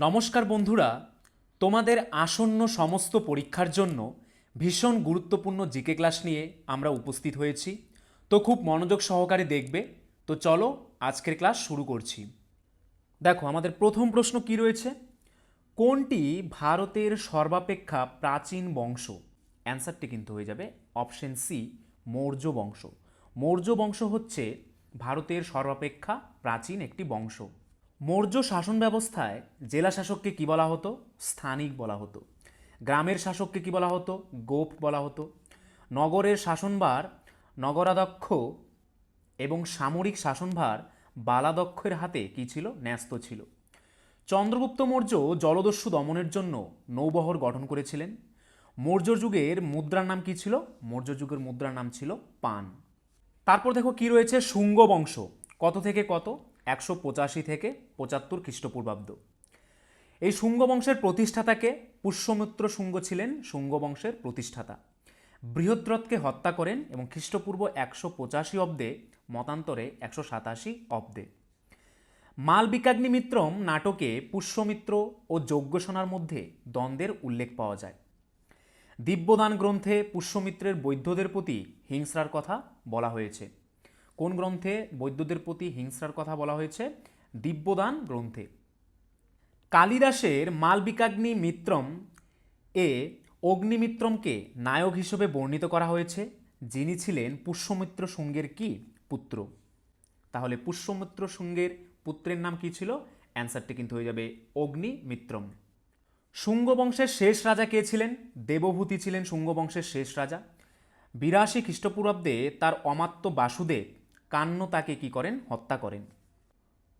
নমস্কার বন্ধুরা, তোমাদের আসন্ন সমস্ত পরীক্ষার জন্য ভীষণ গুরুত্বপূর্ণ জিকে ক্লাস নিয়ে আমরা উপস্থিত হয়েছি। তো খুব মনোযোগ সহকারে দেখবে। তো চলো আজকের ক্লাস শুরু করছি। দেখো, আমাদের প্রথম প্রশ্ন কি রয়েছে? কোনটি ভারতের সর্বাপেক্ষা প্রাচীন বংশ? অ্যান্সারটি কিন্তু হয়ে যাবে অপশন সি, মৌর্য বংশ। মৌর্য বংশ হচ্ছে ভারতের সর্বাপেক্ষা প্রাচীন একটি বংশ। মৌর্য শাসন ব্যবস্থায় জেলা শাসককে কি বলা হতো? স্থানিক বলা হতো। গ্রামের শাসককে কি বলা হতো? গোপ বলা হতো। নগরের শাসনভার নগরাধ্যক্ষ এবং সামরিক শাসনভার বালাদক্ষের হাতে কি ছিল? ন্যস্ত ছিল। চন্দ্রগুপ্ত মৌর্য জলদস্যু দমনের জন্য নৌবহর গঠন করেছিলেন। মৌর্য যুগের মুদ্রার নাম কি ছিল? মৌর্য যুগের মুদ্রার নাম ছিল পান। তারপর দেখো কি রয়েছে? শুঙ্গ বংশ। কত থেকে কত? একশো পঁচাশি থেকে পঁচাত্তর খ্রিস্টপূর্বাব্দ। এই শুঙ্গ বংশের প্রতিষ্ঠাতাকে পুষ্যমিত্র শুঙ্গ ছিলেন শুঙ্গ বংশের প্রতিষ্ঠাতা। বৃহদ্রথকে হত্যা করেন এবং খ্রিস্টপূর্ব একশো পঁচাশি অব্দে মতান্তরে একশো সাতাশি অব্দে। মালবিকাগ্নিমিত্রম নাটকে পুষ্যমিত্র ও যজ্ঞসোনার মধ্যে দ্বন্দ্বের উল্লেখ পাওয়া যায়। দিব্যদান গ্রন্থে পুষ্যমিত্রের বৈদ্যদের প্রতি হিংস্রার কথা বলা হয়েছে। কোন গ্রন্থে বৈদ্যদের প্রতি হিংস্রার কথা বলা হয়েছে? দিব্যদান গ্রন্থে। কালিদাসের মালবিকাগ্নি মিত্রম এ অগ্নিমিত্রমকে নায়ক হিসেবে বর্ণিত করা হয়েছে, যিনি ছিলেন পুষ্যমিত্র শুঙ্গের কি পুত্র? তাহলে পুষ্যমিত্র শুঙ্গের পুত্রের নাম কি ছিল? অ্যান্সারটি কিন্তু হয়ে যাবে অগ্নিমিত্রম। শুঙ্গ বংশের শেষ রাজা কে ছিলেন? দেবভূতি ছিলেন শুঙ্গ বংশের শেষ রাজা। বিরাশি খ্রিস্টপূর্বাব্দে তার অমাত্য বাসুদেব কান্ন তাকে কি করেন? হত্যা করেন।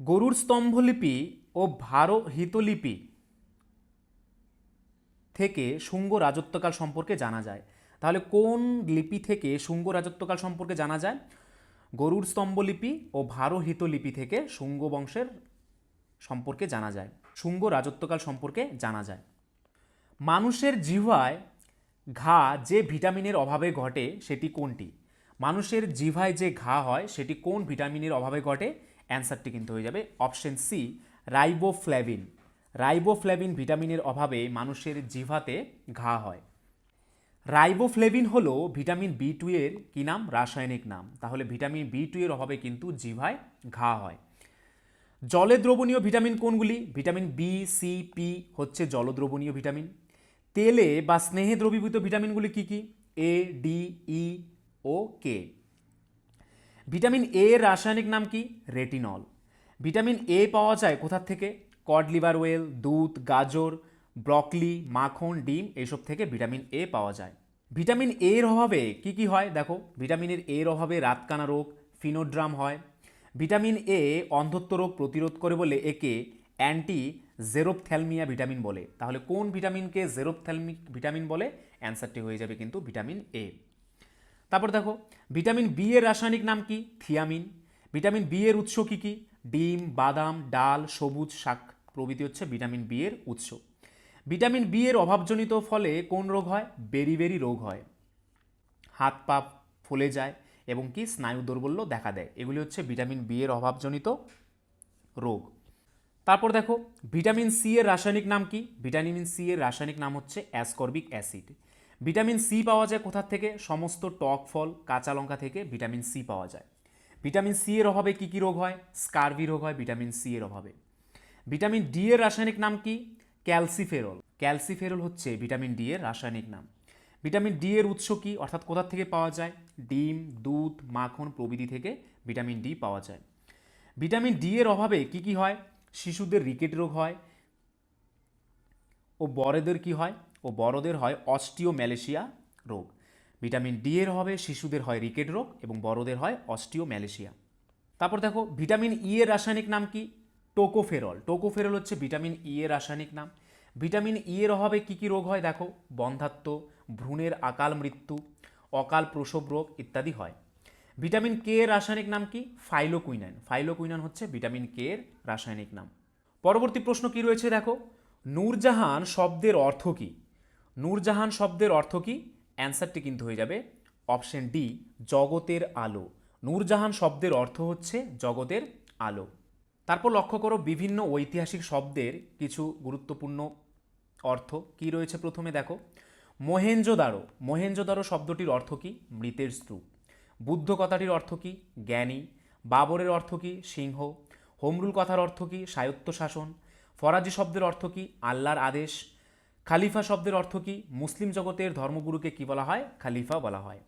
গরুর স্তম্ভলিপি ও ভারহিতলিপি থেকে শুঙ্গ রাজত্বকাল সম্পর্কে জানা যায়। তাহলে কোন লিপি থেকে শুঙ্গ রাজত্বকাল সম্পর্কে জানা যায়? গরুর স্তম্ভলিপি ও ভারহিত লিপি থেকে শুঙ্গ বংশের সম্পর্কে জানা যায়। শুঙ্গ রাজত্বকাল সম্পর্কে জানা যায়। মানুষের জিহ্বায় ঘা যে ভিটামিনের অভাবে ঘটে, সেটি কোনটি? মানুষের জিভায় যে ঘা হয়, সেটি কোন ভিটামিনের অভাবে ঘটে? অ্যান্সারটি কিন্তু হয়ে যাবে অপশন সি, রাইবোফ্ল্যাভিন। রাইবোফ্ল্যাভিন ভিটামিনের অভাবে মানুষের জিভাতে ঘা হয়। রাইবোফ্লেভিন হলো ভিটামিন বি টু এর কি নাম? রাসায়নিক নাম। তাহলে ভিটামিন বি টু এর অভাবে কিন্তু জিভায় ঘা হয়। জলে দ্রবণীয় ভিটামিন কোনগুলি? ভিটামিন বি, সি, পি হচ্ছে জলদ্রবণীয় ভিটামিন। তেলে বা স্নেহে দ্রবীভূত ভিটামিনগুলি কি কি? এ, D, E O K vitamin A এর রাসায়নিক নাম কি? রেটিনল ভিটামিন এ পাওয়া যায় কোথার থেকে? কড লিভার ওয়েল দুধ, গাজর ব্রকলি মাখন, ডিম এসব থেকে ভিটামিন এ পাওয়া যায়। ভিটামিন এর অভাবে কি কি হয়? দেখো ভিটামিনের এর অভাবে রাতকানা রোগ, ফিনোড্রাম হয়। ভিটামিন এ অন্ধত্ব রোগ প্রতিরোধ করে বলে একে অ্যান্টি জেরোপথ্যালমিয়া ভিটামিন বলে। তাহলে কোন ভিটামিনকে জেরোপথ্যালমিক ভিটামিন বলে? অ্যান্সারটি হয়ে যাবে কিন্তু ভিটামিন এ তারপর দেখো, ভিটামিন বি এর রাসায়নিক নাম কি? থিয়ামিন। ভিটামিন বি এর উৎস কি কি? ডিম, বাদাম, ডাল, সবুজ শাক প্রভৃতি হচ্ছে ভিটামিন বি এর উৎস। ভিটামিন বি এর অভাবজনিত ফলে কোন রোগ হয়? বেরি বেরি রোগ হয়। হাত পা ফুলে যায় এবং কি? স্নায়ু দৌর্বল্য দেখা দেয়। এগুলি হচ্ছে ভিটামিন বি এর অভাবজনিত রোগ। তারপর দেখো, ভিটামিন সি এর রাসায়নিক নাম কি? ভিটামিন সি এর রাসায়নিক নাম হচ্ছে অ্যাসকর্বিক অ্যাসিড। ভিটামিন সি পাওয়া যায় কোথার থেকে? সমস্ত টক ফল, কাঁচা লঙ্কা থেকে ভিটামিন সি পাওয়া যায়। ভিটামিন সি এর অভাবে কি কি রোগ হয়? স্কারভি রোগ হয়, ভিটামিন সি এর অভাবে। ভিটামিন ডি এর রাসায়নিক নাম কি? ক্যালসিফেরল। ক্যালসিফেরল হচ্ছে ভিটামিন ডি এর রাসায়নিক নাম। ভিটামিন ডি এর উৎস কি? অর্থাৎ কোথা থেকে পাওয়া যায়? ডিম, দুধ, মাখন প্রভৃতি থেকে ভিটামিন ডি পাওয়া যায়। ভিটামিন ডি এর অভাবে কি কি হয়? শিশুদের রিকেট রোগ হয় ও বড়দের কি হয়? ও বড়দের হয় অস্টিও ম্যালেশিয়া রোগ। ভিটামিন ডি এর অভাবে শিশুদের হয় রিকেট রোগ এবং বড়দের হয় অস্টিও ম্যালেশিয়া তারপর দেখো, ভিটামিন ই এর রাসায়নিক নাম কি? টোকোফেরল। টোকোফেরল হচ্ছে ভিটামিন ই এর রাসায়নিক নাম। ভিটামিন ই এর অভাবে কি কি রোগ হয় দেখো? বন্ধাত্ম, ভ্রূণের আকাল মৃত্যু, অকাল প্রসব রোগ ইত্যাদি হয়। ভিটামিন কে এর রাসায়নিক নাম কি? ফাইলোকুইনান ফাইলোকুইনান হচ্ছে ভিটামিন কে এর রাসায়নিক নাম। পরবর্তী প্রশ্ন কি রয়েছে দেখো? নূরজাহান শব্দের অর্থ কি? নূরজাহান শব্দের অর্থ কি? অ্যান্সারটি কিন্তু হয়ে যাবে অপশন ডি জগতের আলো। নূরজাহান শব্দের অর্থ হচ্ছে জগতের আলো। তারপর লক্ষ্য করো বিভিন্ন ঐতিহাসিক শব্দের কিছু গুরুত্বপূর্ণ অর্থ। কি রয়েছে প্রথমে দেখো? মহেঞ্জোদারো মহেঞ্জোদারো শব্দটির অর্থ কি? মৃতের স্তূপ বুদ্ধ কথাটির অর্থ কি? জ্ঞানী। বাবরের অর্থ কি? সিংহ। হোমরুল কথার অর্থ কি? স্বায়ত্তশাসন। ফরাজি শব্দের অর্থ কি? আল্লাহর আদেশ। খালিফা শব্দের অর্থ কি? মুসলিম জগতের ধর্মগুরুকে কি বলা হয়? খালিফা বলা হয়।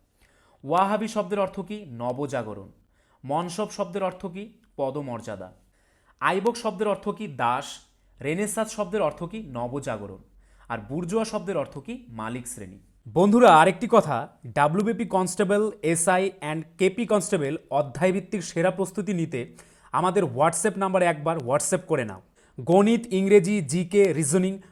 ওয়াহাবি শব্দের অর্থ কি? নবজাগরণ। মনসব শব্দের অর্থ কি? পদমর্যাদা। আইবক শব্দের অর্থ কি? দাস। রেনেসাস শব্দের অর্থ কি? নবজাগরণ। আর বুর্জোয়া শব্দের অর্থ কি? মালিক শ্রেণি। বন্ধুরা, আরেকটি কথা। WBP constable, SI and KP constable অধ্যায়ভিত্তিক সেরা প্রস্তুতি নিতে আমাদের হোয়াটসঅ্যাপ নাম্বারে একবার হোয়াটসঅ্যাপ করে নাও। গণিত, ইংরেজি, জিকে, রিজনিং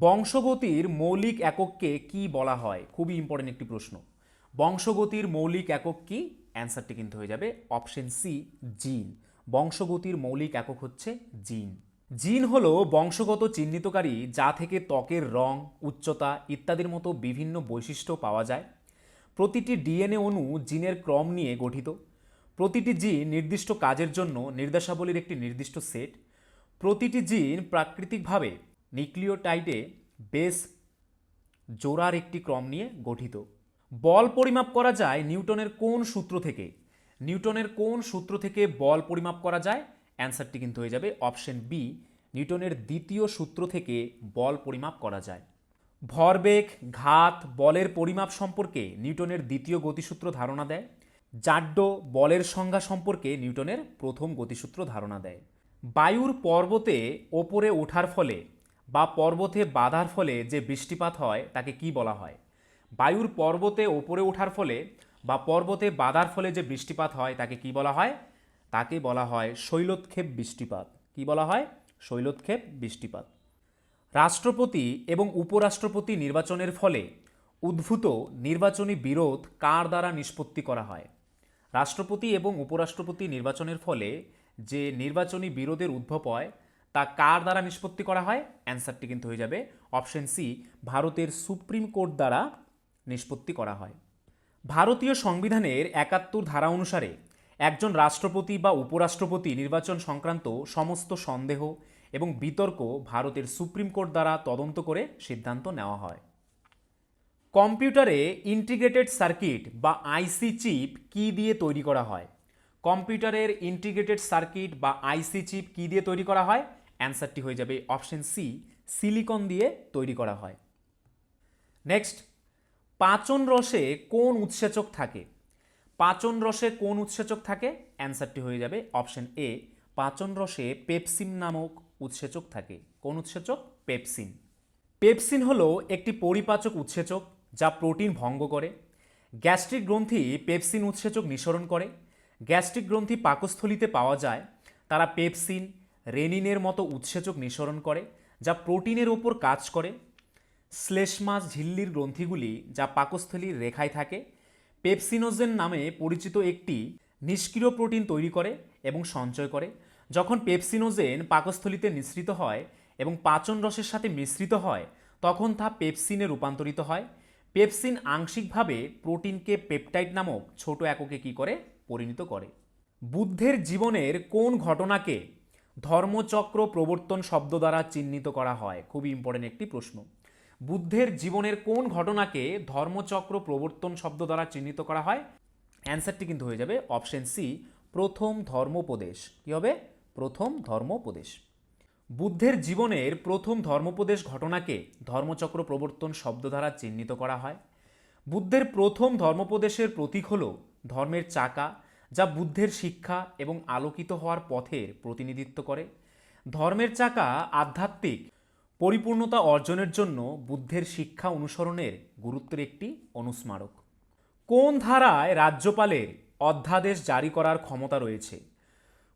বংশগতির মৌলিক একককে কি বলা হয়? খুবই ইম্পর্টেন্ট একটি প্রশ্ন। বংশগতির মৌলিক একক কি? অ্যান্সারটি কিন্তু হয়ে যাবে অপশন সি, জিন। বংশগতির মৌলিক একক হচ্ছে জিন। জিন হল বংশগত চিহ্নিতকারী যা থেকে ত্বকের রং, উচ্চতা ইত্যাদির মতো বিভিন্ন বৈশিষ্ট্য পাওয়া যায়। প্রতিটি ডিএনএ অণু জিনের ক্রম নিয়ে গঠিত। প্রতিটি জিন নির্দিষ্ট কাজের জন্য নির্দেশাবলীর একটি নির্দিষ্ট সেট। প্রতিটি জিন প্রাকৃতিকভাবে নিউক্লিওটাইডে বেস জোড়ার একটি ক্রম নিয়ে গঠিত। বল পরিমাপ করা যায় নিউটনের কোন সূত্র থেকে। নিউটনের কোন সূত্র থেকে বল পরিমাপ করা যায়? অ্যান্সারটি কিন্তু হয়ে যাবে অপশন বি, নিউটনের দ্বিতীয় সূত্র থেকে বল পরিমাপ করা যায়। ভরবেগ ঘাত বলের পরিমাপ সম্পর্কে নিউটনের দ্বিতীয় গতিসূত্র ধারণা দেয়। জাড্য বলের সংজ্ঞা সম্পর্কে নিউটনের প্রথম গতিসূত্র ধারণা দেয়। বায়ুর পর্বতে ওপরে ওঠার ফলে বা পর্বতে বাধার ফলে যে বৃষ্টিপাত হয়, তাকে কি বলা হয়? বায়ুর পর্বতে ওপরে ওঠার ফলে বা পর্বতে বাধার ফলে যে বৃষ্টিপাত হয়, তাকে কি বলা হয়? তাকে বলা হয় শৈলোৎক্ষেপ বৃষ্টিপাত। কি বলা হয়? শৈলোৎক্ষেপ বৃষ্টিপাত। রাষ্ট্রপতি এবং উপরাষ্ট্রপতি নির্বাচনের ফলে উদ্ভূত নির্বাচনী বিরোধ কার দ্বারা নিষ্পত্তি করা হয়? রাষ্ট্রপতি এবং উপরাষ্ট্রপতি নির্বাচনের ফলে যে নির্বাচনী বিরোধের উদ্ভব হয় তা কার দ্বারা নিষ্পত্তি করা হয়? অ্যান্সারটি কিন্তু হয়ে যাবে অপশন সি, ভারতের সুপ্রিম কোর্ট দ্বারা নিষ্পত্তি করা হয়। ভারতীয় সংবিধানের একাত্তর ধারা অনুসারে একজন রাষ্ট্রপতি বা উপরাষ্ট্রপতি নির্বাচন সংক্রান্ত সমস্ত সন্দেহ এবং বিতর্ক ভারতের সুপ্রিম কোর্ট দ্বারা তদন্ত করে সিদ্ধান্ত নেওয়া হয়। কম্পিউটারে ইন্টিগ্রেটেড সার্কিট বা আইসি চিপ কি দিয়ে তৈরি করা হয়? কম্পিউটারের ইন্টিগ্রেটেড সার্কিট বা আইসি চিপ কি দিয়ে তৈরি করা হয়? অ্যান্সারটি হয়ে যাবে অপশন সি সিলিকন দিয়ে তৈরি করা হয়। নেক্সট পাচন রসে কোন উৎসেচক থাকে? পাচন রসে কোন উৎসেচক থাকে? অ্যান্সারটি হয়ে যাবে অপশন এ পাচন রসে পেপসিন নামক উৎসেচক থাকে। কোন উৎসেচক? পেপসিন পেপসিন হলো একটি পরিপাচক উৎসেচক যা প্রোটিন ভঙ্গ করে। গ্যাস্ট্রিক গ্রন্থি পেপসিন উৎসেচক নিঃসরণ করে। গ্যাস্ট্রিক গ্রন্থি পাকস্থলিতে পাওয়া যায়। তারা পেপসিন রেনিনের মতো উৎসেচক নিঃসরণ করে, যা প্রোটিনের ওপর কাজ করে। শ্লেষ্মাস ঝিল্লির গ্রন্থিগুলি যা পাকস্থলীর রেখায় থাকে, পেপসিনোজেন নামে পরিচিত একটি নিষ্ক্রিয় প্রোটিন তৈরি করে এবং সঞ্চয় করে। যখন পেপসিনোজেন পাকস্থলীতে নিঃসৃত হয় এবং পাচন রসের সাথে মিশ্রিত হয়, তখন তা পেপসিনে রূপান্তরিত হয়। পেপসিন আংশিকভাবে প্রোটিনকে পেপটাইড নামক ছোট এককে কি করে? পরিণত করে। বুদ্ধের জীবনের কোন ঘটনাকে ধর্মচক্র প্রবর্তন শব্দ দ্বারা চিহ্নিত করা হয়। খুবই ইম্পর্টেন্ট একটি প্রশ্ন। বুদ্ধের জীবনের কোন ঘটনাকে ধর্মচক্র প্রবর্তন শব্দ দ্বারা চিহ্নিত করা হয়? অ্যান্সারটি কিন্তু হয়ে যাবে অপশন সি প্রথম ধর্মোপদেশ। কী হবে? প্রথম ধর্মোপদেশ। বুদ্ধের জীবনের প্রথম ধর্মোপদেশ ঘটনাকে ধর্মচক্র প্রবর্তন শব্দ দ্বারা চিহ্নিত করা হয়। বুদ্ধের প্রথম ধর্মোপদেশের প্রতীক হল ধর্মের চাকা যা বুদ্ধের শিক্ষা এবং আলোকিত হওয়ার পথের প্রতিনিধিত্ব করে। ধর্মের চাকা আধ্যাত্মিক পরিপূর্ণতা অর্জনের জন্য বুদ্ধের শিক্ষা অনুসরণের গুরুত্বের একটি অনুস্মারক। কোন ধারায় রাজ্যপালের অধ্যাদেশ জারি করার ক্ষমতা রয়েছে?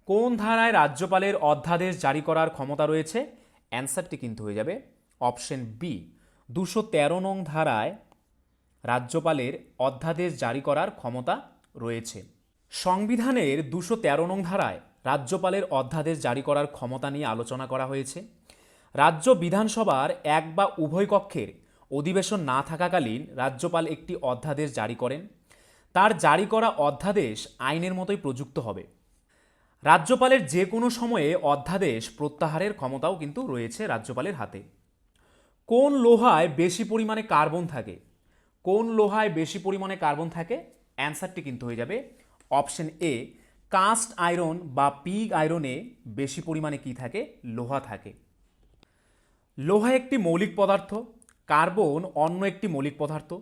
কোন ধারায় রাজ্যপালের অধ্যাদেশ জারি করার ক্ষমতা রয়েছে? অ্যান্সারটি কিন্তু হয়ে যাবে অপশন বি দুশো তেরো নং ধারায় রাজ্যপালের অধ্যাদেশ জারি করার ক্ষমতা রয়েছে। সংবিধানের দুশো তেরো নং ধারায় রাজ্যপালের অধ্যাদেশ জারি করার ক্ষমতা নিয়ে আলোচনা করা হয়েছে। রাজ্য বিধানসভার এক বা উভয় কক্ষের অধিবেশন না থাকাকালীন রাজ্যপাল একটি অধ্যাদেশ জারি করেন। তার জারি করা অধ্যাদেশ আইনের মতোই প্রযুক্ত হবে। রাজ্যপালের যে কোনো সময়ে অধ্যাদেশ প্রত্যাহারের ক্ষমতাও কিন্তু রয়েছে রাজ্যপালের হাতে। কোন লোহায় বেশি পরিমাণে কার্বন থাকে? কোন লোহায় বেশি পরিমাণে কার্বন থাকে? অ্যান্সারটি কিন্তু হয়ে যাবে অপশন এ, কাস্ট আয়রন বা পিগ আয়রনে বেশি পরিমাণে কি থাকে? লোহা থাকে। লোহা একটি মৌলিক পদার্থ, কার্বন অন্য একটি মৌলিক পদার্থ।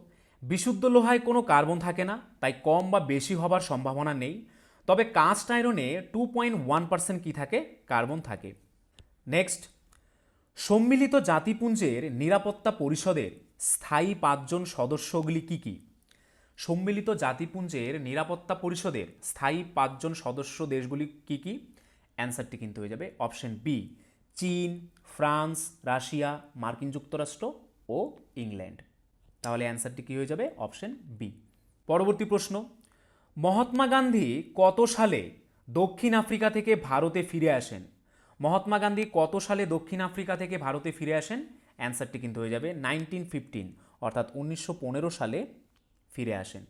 বিশুদ্ধ লোহায় কোনো কার্বন থাকে না, তাই কম বা বেশি হবার সম্ভাবনা নেই। তবে কাস্ট আয়রনে টু পয়েন্ট ওয়ান পার্সেন্ট কী থাকে? কার্বন থাকে। নেক্সট, সম্মিলিত জাতিপুঞ্জের নিরাপত্তা পরিষদের স্থায়ী পাঁচজন সদস্যগুলি কি কি? সম্মিলিত জাতিপুঞ্জের নিরাপত্তা পরিষদের স্থায়ী পাঁচজন সদস্য দেশগুলি কি কি? অ্যান্সারটি কিন্তু হয়ে যাবে অপশন বি, চীন, ফ্রান্স, রাশিয়া, মার্কিন যুক্তরাষ্ট্র ও ইংল্যান্ড। তাহলে অ্যান্সারটি কী হয়ে যাবে? Option B. পরবর্তী প্রশ্ন, মহাত্মা গান্ধী কত সালে দক্ষিণ আফ্রিকা থেকে ভারতে ফিরে আসেন? মহাত্মা গান্ধী কত সালে দক্ষিণ আফ্রিকা থেকে ভারতে ফিরে আসেন? অ্যান্সারটি কিন্তু হয়ে যাবে নাইনটিন ফিফটিন, অর্থাৎ উনিশশো পনেরো সালে ফিরে আসেন।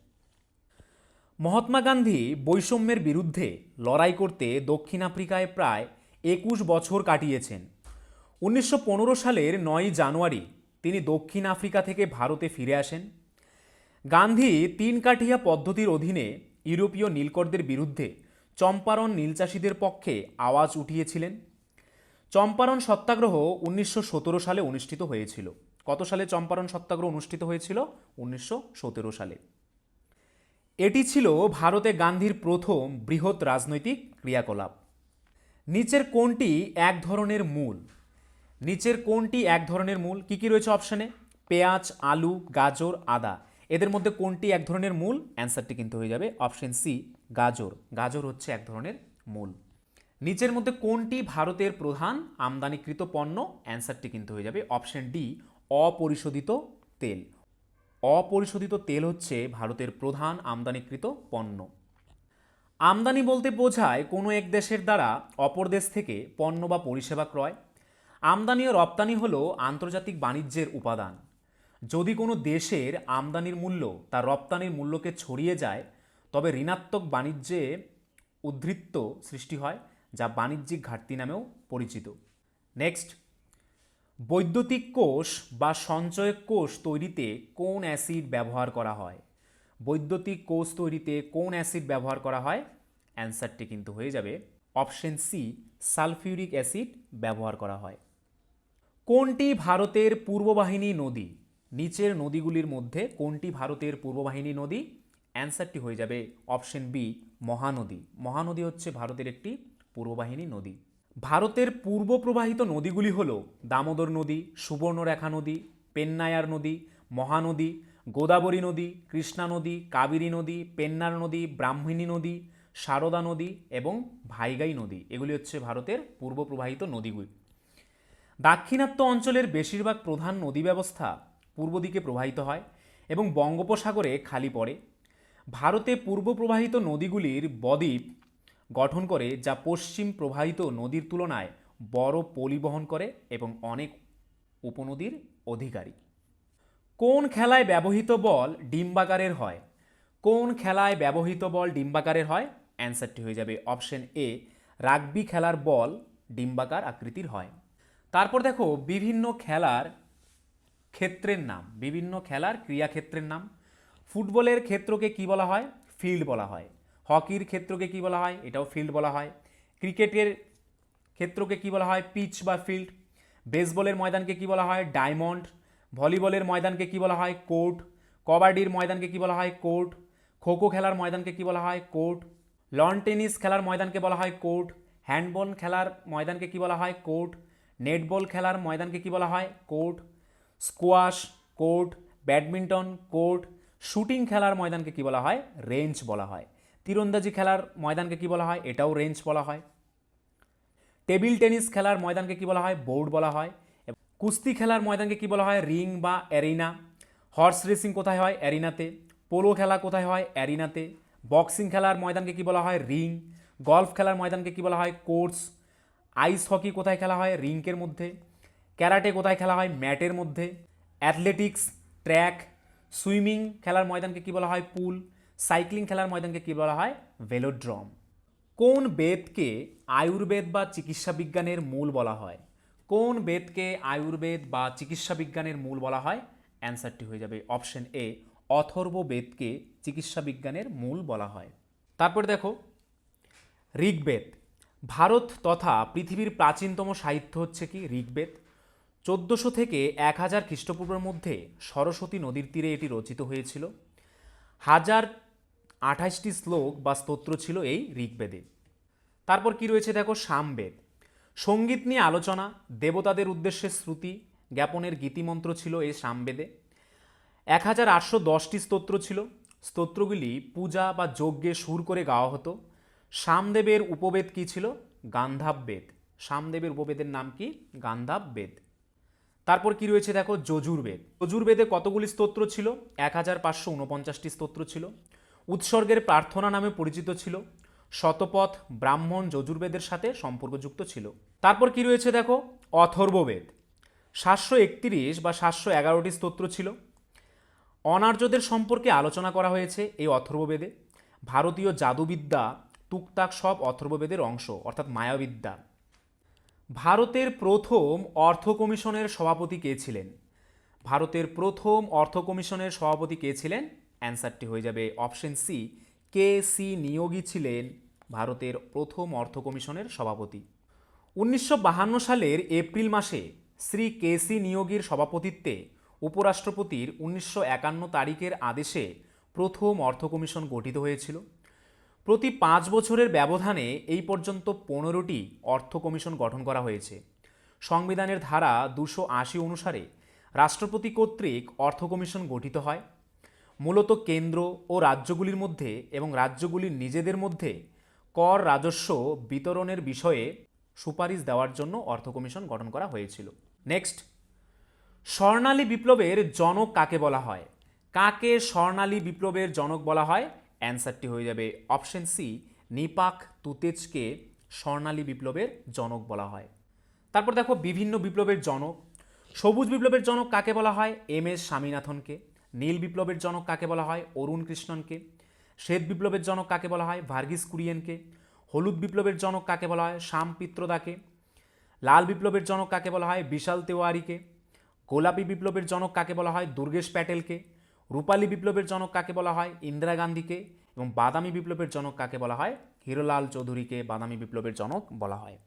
মহাত্মা গান্ধী বৈষম্যের বিরুদ্ধে লড়াই করতে দক্ষিণ আফ্রিকায় প্রায় একুশ বছর কাটিয়েছেন। উনিশশো পনেরো সালের নয়ই জানুয়ারি তিনি দক্ষিণ আফ্রিকা থেকে ভারতে ফিরে আসেন। গান্ধী তিন কাঠিয়া পদ্ধতির অধীনে ইউরোপীয় নীলকরদের বিরুদ্ধে চম্পারণ নীলচাষীদের পক্ষে আওয়াজ উঠিয়েছিলেন। চম্পারণ সত্যাগ্রহ উনিশশো সতেরো সালে অনুষ্ঠিত হয়েছিল। কত সালে চম্পারণ সত্যাগ্রহ অনুষ্ঠিত হয়েছিল? উনিশশো সতেরো সালে। এটি ছিল ভারতে গান্ধীর প্রথম বৃহৎ রাজনৈতিক ক্রিয়াকলাপ। নিচের কোনটি এক ধরনের মূল। নিচের কোনটি এক ধরনের মূল। কি কি রয়েছে অপশানে পেঁয়াজ, আলু, গাজর, আদা। এদের মধ্যে কোনটি এক ধরনের মূল। অ্যান্সারটি কিন্তু হয়ে যাবে অপশন সি গাজর। গাজর হচ্ছে এক ধরনের মূল। নিচের মধ্যে কোনটি ভারতের প্রধান আমদানিকৃত পণ্য। অ্যান্সারটি কিন্তু হয়ে যাবে অপশন ডি অপরিশোধিত তেল। অপরিশোধিত তেল হচ্ছে ভারতের প্রধান আমদানিকৃত পণ্য। আমদানি বলতে বোঝায় কোনো এক দেশের দ্বারা অপর দেশ থেকে পণ্য বা পরিষেবা ক্রয়। আমদানি ও রপ্তানি হল আন্তর্জাতিক বাণিজ্যের উপাদান। যদি কোনো দেশের আমদানির মূল্য তার রপ্তানির মূল্যকে ছড়িয়ে যায়, তবে ঋণাত্মক বাণিজ্যে উদ্ধৃত্ত সৃষ্টি হয়, যা বাণিজ্যিক ঘাটতি নামেও পরিচিত। নেক্সট বৈদ্যুতিক কোষ বা সঞ্চয়ক কোষ তৈরিতে কোন অ্যাসিড ব্যবহার করা হয়? বৈদ্যুতিক কোষ তৈরিতে কোন অ্যাসিড ব্যবহার করা হয়? অ্যান্সারটি কিন্তু হয়ে যাবে অপশন সি সালফিউরিক অ্যাসিড ব্যবহার করা হয়। কোনটি ভারতের পূর্ববাহিনী নদী? নিচের নদীগুলির মধ্যে কোনটি ভারতের পূর্ববাহিনী নদী? অ্যান্সারটি হয়ে যাবে অপশন বি মহানদী। মহানদী হচ্ছে ভারতের একটি পূর্ববাহিনী নদী। ভারতের পূর্ব প্রবাহিত নদীগুলি হল দামোদর নদী, সুবর্ণরেখা নদী, পেন্নায়ার নদী, মহানদী, গোদাবরী নদী, কৃষ্ণা নদী, কাবেরী নদী, পেন্নার নদী, ব্রাহ্মিণী নদী, সারদা নদী এবং ভাইগাই নদী। এগুলি হচ্ছে ভারতের পূর্ব প্রবাহিত নদীগুলি। দাক্ষিণাত্য অঞ্চলের বেশিরভাগ প্রধান নদী ব্যবস্থা পূর্ব দিকে প্রবাহিত হয় এবং বঙ্গোপসাগরে খালি পড়ে। ভারতে পূর্ব প্রবাহিত নদীগুলির বদ্বীপ গঠন করে যা পশ্চিম প্রবাহিত নদীর তুলনায় বড় পলি বহন করে এবং অনেক উপনদীর অধিকারী। কোন খেলায় ব্যবহৃত বল ডিম্বাকারের হয়? কোন খেলায় ব্যবহৃত বল ডিম্বাকারের হয়? অ্যান্সারটি হয়ে যাবে অপশন এ, রাগবি খেলার বল ডিম্বাকার আকৃতির হয়। তারপর দেখো বিভিন্ন খেলার ক্ষেত্রের নাম, বিভিন্ন খেলার ক্রিয়াক্ষেত্রের নাম। ফুটবলের ক্ষেত্রকে কি বলা হয়? ফিল্ড বলা হয়। হকির ক্ষেত্রকে কি বলা হয় এটাও ফিল্ড বলা হয় ক্রিকেটের ক্ষেত্রকে কি বলা হয় পিচ বা ফিল্ড বেসবলের ময়দানকে কি বলা হয় ডায়মন্ড ভলিবলের ময়দানকে কি বলা হয় কোর্ট কবাডির ময়দানকে কি বলা হয় কোর্ট খোখো খেলার ময়দানকে কি বলা হয় কোর্ট লন টেনিস খেলার ময়দানকে বলা হয় কোর্ট হ্যান্ডবল খেলার ময়দানকে কি বলা হয় কোর্ট নেটবল খেলার ময়দানকে কি বলা হয় court squash court badminton court shooting খেলার ময়দানকে কি বলা হয় রেঞ্জ বলা হয় তীরন্দাজি খেলার ময়দানকে কি বলা হয়? এটাও রেঞ্জ বলা হয়। টেবিল টেনিস খেলার ময়দানকে কি বলা হয়? বোর্ড বলা হয়। কুস্তি খেলার ময়দানকে কি বলা হয়? রিং বা অ্যারিনা হর্স রেসিং কোথায় হয়? অ্যারিনাতে পোলো খেলা কোথায় হয়? অ্যারিনাতে বক্সিং খেলার ময়দানকে কি বলা হয়? রিং গলফ খেলার ময়দানকে কি বলা হয়? কোর্স আইস হকি কোথায় খেলা হয়? রিঙ্কের মধ্যে। ক্যারাটে কোথায় খেলা হয়? ম্যাটের মধ্যে। অ্যাথলেটিক্স ট্র্যাক সুইমিং খেলার ময়দানকে কি বলা হয়? পুল সাইক্লিং খেলার ময়দানকে কি বলা হয়? ভেলোড্রম কোন বেদকে আয়ুর্বেদ বা চিকিৎসা বিজ্ঞানের মূল বলা হয়? কোন বেদকে আয়ুর্বেদ বা চিকিৎসা বিজ্ঞানের মূল বলা হয়? অ্যান্সারটি হয়ে যাবে অপশন এ অথর্ব বেদকে চিকিৎসা বিজ্ঞানের মূল বলা হয়। তারপর দেখো, ঋগ্বেদ। ভারত তথা পৃথিবীর প্রাচীনতম সাহিত্য হচ্ছে কি? ঋগ্বেদ। চোদ্দোশো থেকে এক হাজার খ্রিস্টপূর্বের মধ্যে সরস্বতী নদীর তীরে এটি রচিত হয়েছিল। হাজার আঠাশটি শ্লোক বা স্তোত্র ছিল এই ঋগ্বেদে। তারপর কি রয়েছে দেখো? সামবেদ। সংগীত নিয়ে আলোচনা, দেবতাদের উদ্দেশ্যে শ্রুতি, জ্ঞাপনের গীতিমন্ত্র ছিল এই সামবেদে। এক হাজার আটশো দশটি স্তোত্র ছিল। স্তোত্রগুলি পূজা বা যজ্ঞে সুর করে গাওয়া হতো। সামদেবের উপবেদ কী ছিল? গান্ধাব বেদ সামদেবের উপবেদের নাম কি? গান্ধাব বেদ তারপর কি রয়েছে দেখো? যজুর্বেদ। যজুর্বেদে কতগুলি স্তোত্র ছিল? এক হাজার পাঁচশো উনপঞ্চাশটি স্তোত্র ছিল। উৎসর্গের প্রার্থনা নামে পরিচিত ছিল। শতপথ ব্রাহ্মণ যজুর্বেদের সাথে সম্পর্কযুক্ত ছিল। তারপর কি রয়েছে দেখো? অথর্ববেদ সাতশো একত্রিশ বা সাতশো এগারোটি স্তোত্র ছিল। অনার্যদের সম্পর্কে আলোচনা করা হয়েছে এই অথর্ববেদে ভারতীয় জাদুবিদ্যা টুকটাক সব অথর্ববেদের অংশ, অর্থাৎ মায়াবিদ্যা। ভারতের প্রথম অর্থ কমিশনের সভাপতি কে ছিলেন? ভারতের প্রথম অর্থ কমিশনের সভাপতি কে ছিলেন? অ্যান্সারটি হয়ে যাবে option C. K C Neogy ছিলেন ভারতের প্রথম অর্থ কমিশনের সভাপতি। উনিশশো সালের এপ্রিল মাসে শ্রী কে সি নিয়োগীর সভাপতিত্বে উপরাষ্ট্রপতির উনিশশো একান্ন তারিখের আদেশে প্রথম অর্থ কমিশন গঠিত হয়েছিল। প্রতি পাঁচ বছরের ব্যবধানে এই পর্যন্ত পনেরোটি অর্থ কমিশন গঠন করা হয়েছে। সংবিধানের ধারা দুশো অনুসারে রাষ্ট্রপতি কর্তৃক অর্থ কমিশন গঠিত হয়। মূলত কেন্দ্র ও রাজ্যগুলির মধ্যে এবং রাজ্যগুলির নিজেদের মধ্যে কর রাজস্ব বিতরণের বিষয়ে সুপারিশ দেওয়ার জন্য অর্থ কমিশন গঠন করা হয়েছিল। নেক্সট, স্বর্ণালী বিপ্লবের জনক কাকে বলা হয়? কাকে স্বর্ণালী বিপ্লবের জনক বলা হয়? অ্যান্সারটি হয়ে যাবে অপশন সি, নিপাক তুতেজকে স্বর্ণালী বিপ্লবের জনক বলা হয়। তারপর দেখো, বিভিন্ন বিপ্লবের জনক। সবুজ বিপ্লবের জনক কাকে বলা হয়? M S স্বামীনাথনকে। নীল বিপ্লবের জনক কাকে বলা হয়? অরুণ কৃষ্ণনকে। শ্বেত বিপ্লবের জনক কাকে বলা হয়? ভার্গিস কুরিয়েনকে। হলুদ বিপ্লবের জনক কাকে বলা হয়? শ্যাম পিত্রদাকে লাল বিপ্লবের জনক কাকে বলা হয়? বিশাল তেওয়ারিকে। গোলাপি বিপ্লবের জনক কাকে বলা হয়? দুর্গেশ প্যাটেলকে। রূপালী বিপ্লবের জনক কাকে বলা হয়? ইন্দিরা গান্ধীকে। এবং বাদামি বিপ্লবের জনক কাকে বলা হয়? হিরোলাল চৌধুরীকে বাদামি বিপ্লবের জনক বলা হয়।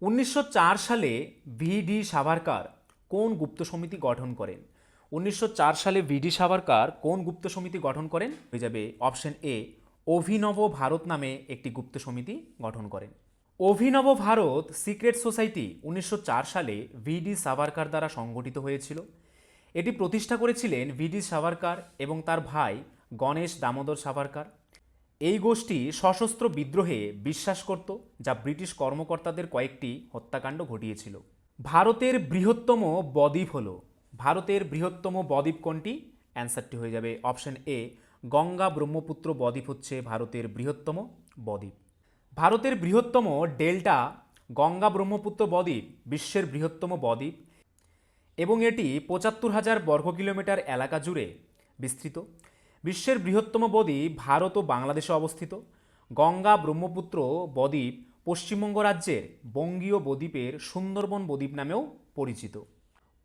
উনিশশো চার সালে ভি ডি সাভারকার কোন গুপ্ত সমিতি গঠন করেন? উনিশশো চার সালে ভিডি সাভারকার কোন গুপ্ত সমিতি গঠন করেন? হয়ে যাবে অপশন এ, অভিনব ভারত নামে একটি গুপ্ত সমিতি গঠন করেন। অভিনব ভারত সিক্রেট সোসাইটি উনিশশো চার সালে ভিডি সাভারকার দ্বারা সংগঠিত হয়েছিল। এটি প্রতিষ্ঠা করেছিলেন ভিডি সাভারকার এবং তার ভাই গণেশ দামোদর সাভারকার। এই গোষ্ঠী সশস্ত্র বিদ্রোহে বিশ্বাস করত, যা ব্রিটিশ কর্মকর্তাদের কয়েকটি হত্যাকাণ্ড ঘটিয়েছিল। ভারতের বৃহত্তম বদ্বীপ হল ভারতের বৃহত্তম বদ্বীপ কোনটি? অ্যান্সারটি হয়ে যাবে অপশন এ, গঙ্গা ব্রহ্মপুত্র বদ্বীপ হচ্ছে ভারতের বৃহত্তম বদ্বীপ। ভারতের বৃহত্তম ডেল্টা গঙ্গা ব্রহ্মপুত্র বদ্বীপ বিশ্বের বৃহত্তম বদ্বীপ এবং এটি পঁচাত্তর হাজার বর্গ কিলোমিটার এলাকা জুড়ে বিস্তৃত। বিশ্বের বৃহত্তম বদ্বীপ ভারত ও বাংলাদেশে অবস্থিত। গঙ্গা ব্রহ্মপুত্র বদ্বীপ পশ্চিমবঙ্গ রাজ্যের বঙ্গীয় বদ্বীপের সুন্দরবন বদ্বীপ নামেও পরিচিত।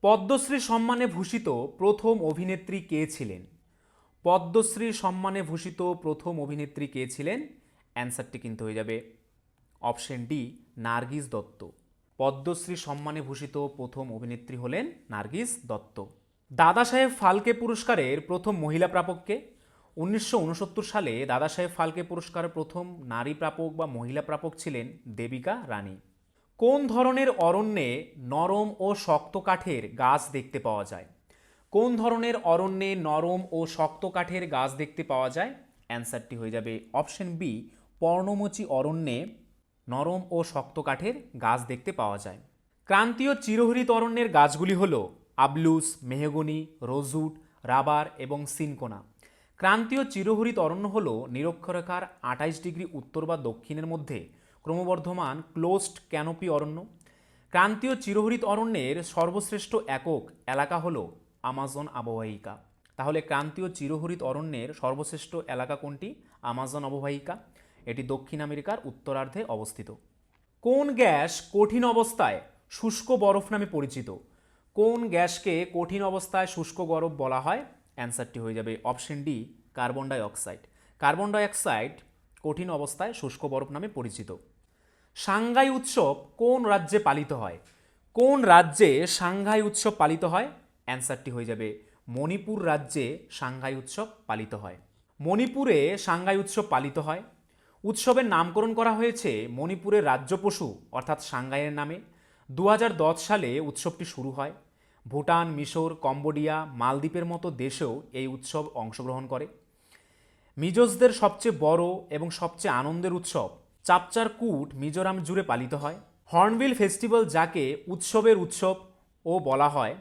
পদ্মশ্রী সম্মানে ভূষিত প্রথম অভিনেত্রী কে ছিলেন? পদ্মশ্রী সম্মানে ভূষিত প্রথম অভিনেত্রী কে ছিলেন? অ্যান্সারটি কিন্তু হয়ে যাবে। Option D, Nargis Dutt. Padmashri সম্মানে ভূষিত প্রথম অভিনেত্রী হলেন নার্গিস দত্ত। দাদা সাহেব ফালকে পুরস্কারের প্রথম মহিলা প্রাপককে উনিশশো উনসত্তর সালে দাদা সাহেব ফালকে পুরস্কারের প্রথম নারী প্রাপক বা মহিলা প্রাপক ছিলেন দেবিকা রানী কোন ধরনের অরণ্যে নরম ও শক্ত কাঠের গাছ দেখতে পাওয়া যায়? কোন ধরনের অরণ্যে নরম ও শক্ত কাঠের গাছ দেখতে পাওয়া যায়? অ্যান্সারটি হয়ে যাবে অপশন বি, পর্ণমোচী অরণ্যে নরম ও শক্ত কাঠের গাছ দেখতে পাওয়া যায়। ক্রান্তীয় চিরহরিত অরণ্যের গাছগুলি হল আবলুস, মেহগনি রোজুট রাবার এবং সিনকোনা। ক্রান্তীয় চিরহরিত অরণ্য হল নিরক্ষরেখার আঠাইশ ডিগ্রি উত্তর বা দক্ষিণের মধ্যে ক্রমবর্ধমান ক্লোজড ক্যানোপি অরণ্য। ক্রান্তীয় চিরহরিত অরণ্যের সর্বশ্রেষ্ঠ একক এলাকা হল আমাজন আবহায়িকা তাহলে ক্রান্তীয় চিরহরিত অরণ্যের সর্বশ্রেষ্ঠ এলাকা কোনটি? আমাজন অববাহিকা এটি দক্ষিণ আমেরিকার উত্তরার্ধে অবস্থিত। কোন গ্যাস কঠিন অবস্থায় শুষ্ক বরফ নামে পরিচিত? কোন গ্যাসকে কঠিন অবস্থায় শুষ্ক বরফ বলা হয়? অ্যান্সারটি হয়ে যাবে option D, carbon dioxide. Carbon dioxide কঠিন অবস্থায় শুষ্ক বরফ নামে পরিচিত। সাংঘাই উৎসব কোন রাজ্যে পালিত হয়? কোন রাজ্যে সাংঘাই উৎসব পালিত হয়? অ্যান্সারটি হয়ে যাবে, মণিপুর রাজ্যে সাংঘাই উৎসব পালিত হয়। মণিপুরে সাংঘাই উৎসব পালিত হয়। উৎসবের নামকরণ করা হয়েছে মণিপুরের রাজ্য পশু, অর্থাৎ সাংঘাইয়ের নামে। দু হাজার দশ সালে উৎসবটি শুরু হয়। ভুটান, মিশর, কম্বোডিয়া, মালদ্বীপের মতো দেশেও এই উৎসব অংশগ্রহণ করে। মিজোসদের সবচেয়ে বড় এবং সবচেয়ে আনন্দের উৎসব চাপচার কুট মিজোরাম জুড়ে পালিত হয়। হর্নবিল ফেস্টিভ্যাল যাকে উৎসবের উৎসব ও বলা হয়,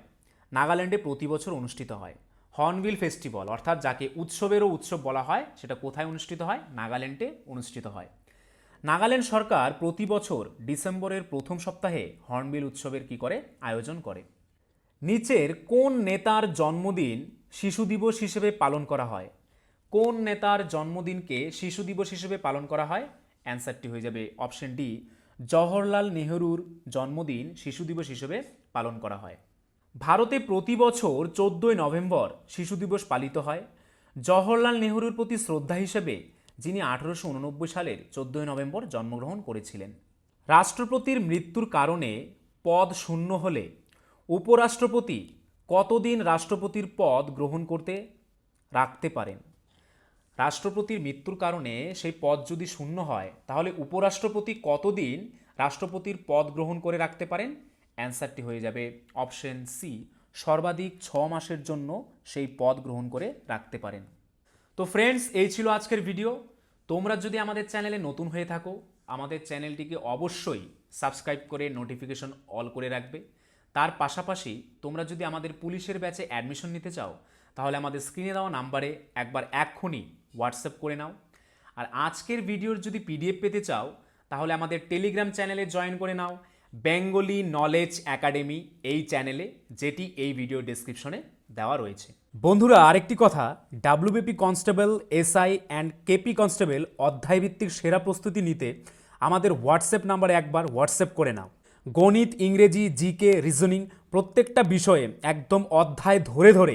নাগাল্যান্ডে প্রতি বছর অনুষ্ঠিত হয়। হর্নবিল ফেস্টিভ্যাল, অর্থাৎ যাকে উৎসবেরও উৎসব বলা হয়, সেটা কোথায় অনুষ্ঠিত হয়? নাগাল্যান্ডে অনুষ্ঠিত হয়। নাগাল্যান্ড সরকার প্রতি বছর ডিসেম্বরের প্রথম সপ্তাহে হর্নবিল উৎসবের কি করে? আয়োজন করে। নিচের কোন নেতার জন্মদিন শিশু দিবস হিসেবে পালন করা হয়? কোন নেতার জন্মদিনকে শিশু দিবস হিসেবে পালন করা হয়? অ্যান্সারটি হয়ে যাবে অপশন ডি, জওহরলাল নেহরুর জন্মদিন শিশু দিবস হিসেবে পালন করা হয়। ভারতে প্রতি বছর চোদ্দোই নভেম্বর শিশু দিবস পালিত হয়। জওহরলাল নেহরুর প্রতি শ্রদ্ধা হিসেবে যিনি আঠারোশো উননব্বই সালের চোদ্দোই নভেম্বর জন্মগ্রহণ করেছিলেন। রাষ্ট্রপতির মৃত্যুর কারণে পদ শূন্য হলে উপরাষ্ট্রপতি কতদিন রাষ্ট্রপতির পদ গ্রহণ করতে রাখতে পারেন? রাষ্ট্রপতির মৃত্যুর কারণে সেই পদ যদি শূন্য হয়, তাহলে উপরাষ্ট্রপতি কতদিন রাষ্ট্রপতির পদ গ্রহণ করে রাখতে পারেন? অ্যান্সারটি হয়ে যাবে অপশন সি সর্বাধিক ছ মাসের জন্য সেই পদ গ্রহণ করে রাখতে পারেন। তো ফ্রেন্ডস এই ছিল আজকের ভিডিও তোমরা যদি আমাদের চ্যানেলে নতুন হয়ে থাকো, আমাদের চ্যানেলটিকে অবশ্যই সাবস্ক্রাইব করে নোটিফিকেশন অল করে রাখবে। তার পাশাপাশি তোমরা যদি আমাদের পুলিশের ব্যাচে অ্যাডমিশন নিতে চাও, তাহলে আমাদের স্ক্রিনে দেওয়া নাম্বারে একবার এক্ষুনি হোয়াটসঅ্যাপ করে নাও। আর আজকের ভিডিওর যদি পিডিএফ পেতে চাও, তাহলে আমাদের টেলিগ্রাম চ্যানেলে জয়েন করে নাও। বেঙ্গলি নলেজ একাডেমি এই চ্যানেলে যেটি এই ভিডিও ডেসক্রিপশনে দেওয়া রয়েছে। বন্ধুরা, আরেকটি কথা WBP constable SI and KP constable অধ্যায়ভিত্তিক সেরা প্রস্তুতি নিতে আমাদের হোয়াটসঅ্যাপ নাম্বারে একবার হোয়াটসঅ্যাপ করে নাও। গণিত, ইংরেজি জিকে রিজনিং প্রত্যেকটা বিষয়ে একদম অধ্যায় ধরে ধরে